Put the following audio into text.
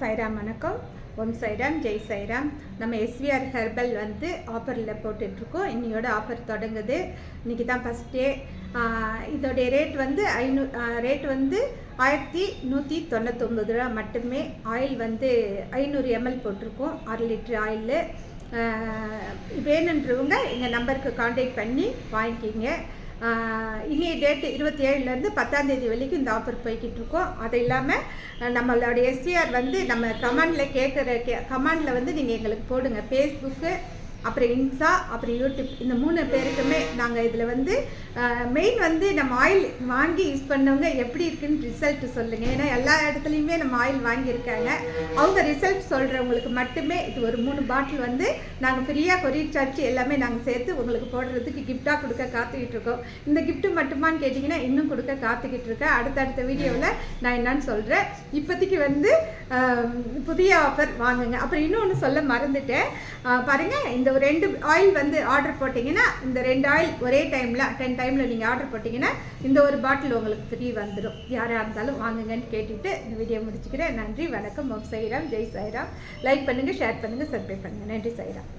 சைராம் வணக்கம். ஓம் சைராம் ஜெய் சைராம் நம்ம SVR herbal வந்து ஆஃபரில் போட்டுட்ருக்கோம். இன்னையோட ஆஃபர் தொடங்குது. இன்றைக்கி தான் ஃபஸ்ட் டே. இதோடைய ரேட் வந்து ஐநூ ரேட் வந்து ஆயிரத்தி நூற்றி தொண்ணூத்தொம்பது ரூபா மட்டுமே. ஆயில் வந்து ஐநூறு எம்எல் போட்டிருக்கோம். அரை லிட்டர் ஆயிலு. வேணுன்றவங்க எங்கள் நம்பருக்கு காண்டாக்ட் பண்ணி வாங்கிக்கிங்க. இனி டேட்டு இருபத்தி ஏழுலேருந்து பத்தாந்தேதி வரைக்கும் இந்த ஆஃபர் போய்கிட்டு இருக்கோம் அது இல்லாமல் நம்மளோட எஸ்சிஆர் வந்து நம்ம கமெண்டில் கேட்குற கே கமெண்டில் வந்து நீங்கள் எங்களுக்கு போடுங்க. ஃபேஸ்புக்கு அப்புறம் இன்ஸா அப்புறம் யூடியூப் இந்த மூணு பேருக்குமே நாங்கள் இதில் வந்து மெயின் வந்து நம்ம ஆயில் வாங்கி யூஸ் பண்ணவங்க எப்படி இருக்குன்னு ரிசல்ட் சொல்லுங்கள் ஏன்னா எல்லா இடத்துலையுமே நம்ம ஆயில் வாங்கியிருக்காங்க. அவங்க ரிசல்ட் சொல்கிறவங்களுக்கு மட்டுமே இது ஒரு மூணு பாட்டில் வந்து நாங்கள் ஃப்ரீயாக கொரியர் சார்ஜ் எல்லாமே நாங்கள் சேர்த்து உங்களுக்கு போடுறதுக்கு கிஃப்டாக கொடுக்க காத்துக்கிட்டு இருக்கோம். இந்த கிஃப்ட்டு மட்டுமான்னு கேட்டிங்கன்னா இன்னும் கொடுக்க காத்துக்கிட்டு இருக்கேன். அடுத்தடுத்த வீடியோவில் நான் என்னன்னு சொல்கிறேன் இப்போதைக்கு வந்து புதிய ஆஃபர் வாங்குங்க. அப்புறம் இன்னொன்று சொல்ல மறந்துட்டேன். பாருங்கள் இந்த இந்த ஒரு ரெண்டு ஆயில் வந்து ஆர்டர் போட்டிங்கன்னா இந்த ரெண்டு ஆயில் ஒரே டைமில் டென் டைமில் நீங்கள் ஆர்டர் போட்டிங்கன்னா இந்த ஒரு பாட்டில் உங்களுக்கு ஃப்ரீ வந்துடும் யாராக இருந்தாலும் வாங்குங்கன்னு கேட்டுவிட்டு இந்த வீடியோ முடிச்சுக்கிறேன். நன்றி வணக்கம். ஓம் சைராம் ஜெய் சைராம் லைக் பண்ணுங்கள் ஷேர் பண்ணுங்கள் சப்ஸ்கிரைப் பண்ணுங்கள் நன்றி சைராம்